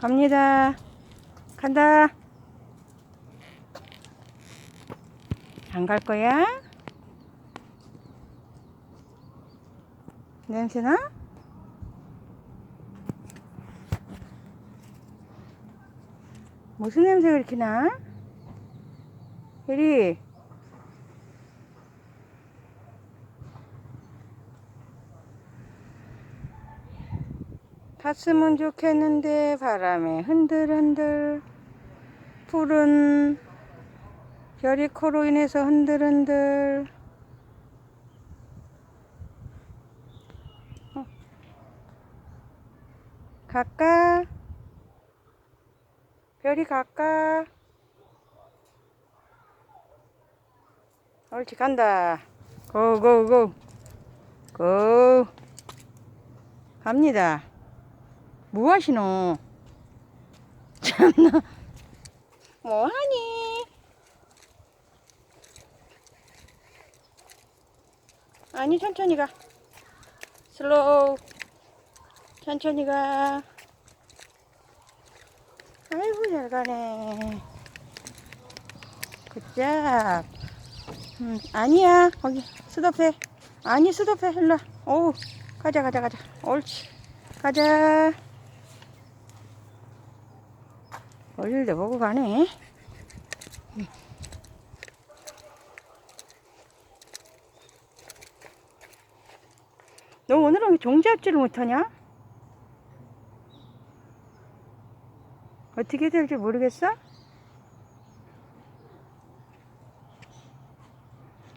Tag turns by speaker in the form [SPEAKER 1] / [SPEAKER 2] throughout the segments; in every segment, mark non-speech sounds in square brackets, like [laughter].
[SPEAKER 1] 갑니다. 간다. 안 갈 거야? 냄새나? 무슨 냄새가 이렇게 나? 혜리. 탔으면 좋겠는데 바람에 흔들흔들 푸른 별이 코로 인해서 흔들흔들 어. 갈까? 별이 갈까? 옳지 간다 고고고 고 갑니다 뭐 하시노? 참나. 뭐 하니? 아니, 천천히 가. 슬로우. 천천히 가. 아이고, 잘 가네. 굿잡. 음, 아니야. 거기, 스톱해. 아니, 스톱해. 일로 와. 어우, 가자, 가자, 가자. 옳지. 가자. 얼굴도 보고 가네. 너 오늘은 왜 종잡지를 못하냐? 어떻게 될지 모르겠어?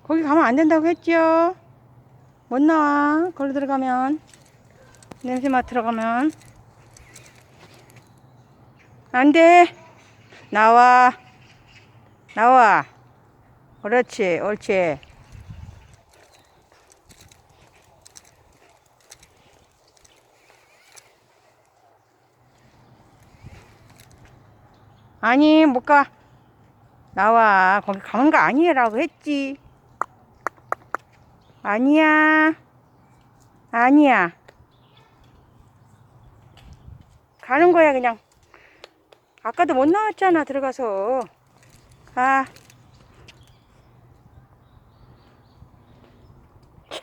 [SPEAKER 1] 거기 가면 안 된다고 했죠? 못 나와. 걸로 들어가면. 냄새 맡으러 가면. 안 돼. 나와. 나와. 그렇지. 옳지. 아니, 못 가. 나와. 거기 가는 거 아니라고 했지. 아니야. 아니야. 가는 거야, 그냥. 아까도 못 나왔잖아 들어가서 아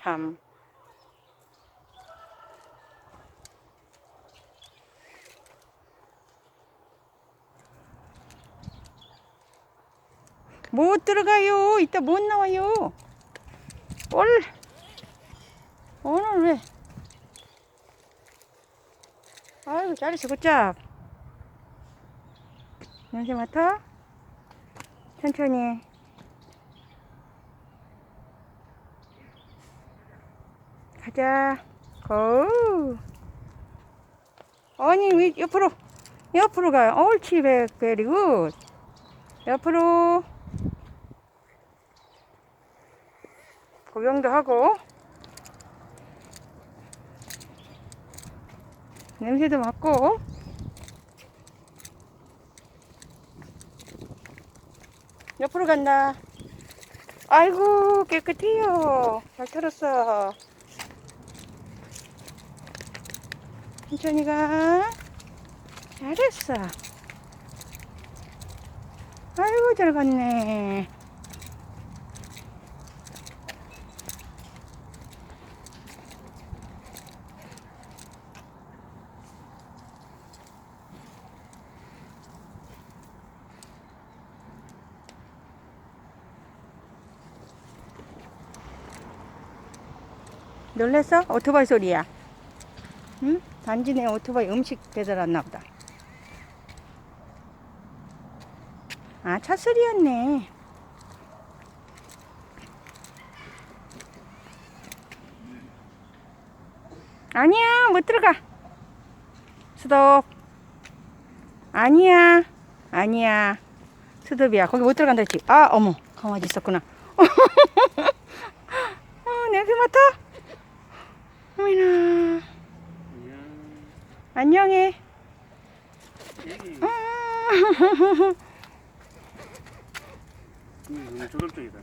[SPEAKER 1] 참. 못 들어가요. 이따 못 나와요. 올 오늘 왜? 아이고 잘했어 굿잡. 냄새 맡아? 천천히. 가자. 고. 아니, 왜 옆으로, 옆으로 가요. 옳지, 베, 베리 굿. 옆으로. 구경도 하고. 냄새도 맡고. 옆으로 간다. 아이고, 깨끗해요. 잘 털었어. 천천히 가. 잘했어. 아이고, 잘 갔네. 놀랬어? 오토바이 소리야. 응? 단지 내 오토바이 음식 배달왔나 보다. 아, 차 소리였네. 아니야, 못 들어가. 스톱. 아니야, 아니야. 스톱이야. 거기 못 들어간다 했지. 아, 어머, 강아지 있었구나. [laughs] 어, 냄새 맡아? 어머나. 안녕해.
[SPEAKER 2] 음, [laughs] 저쪽 쪽이다.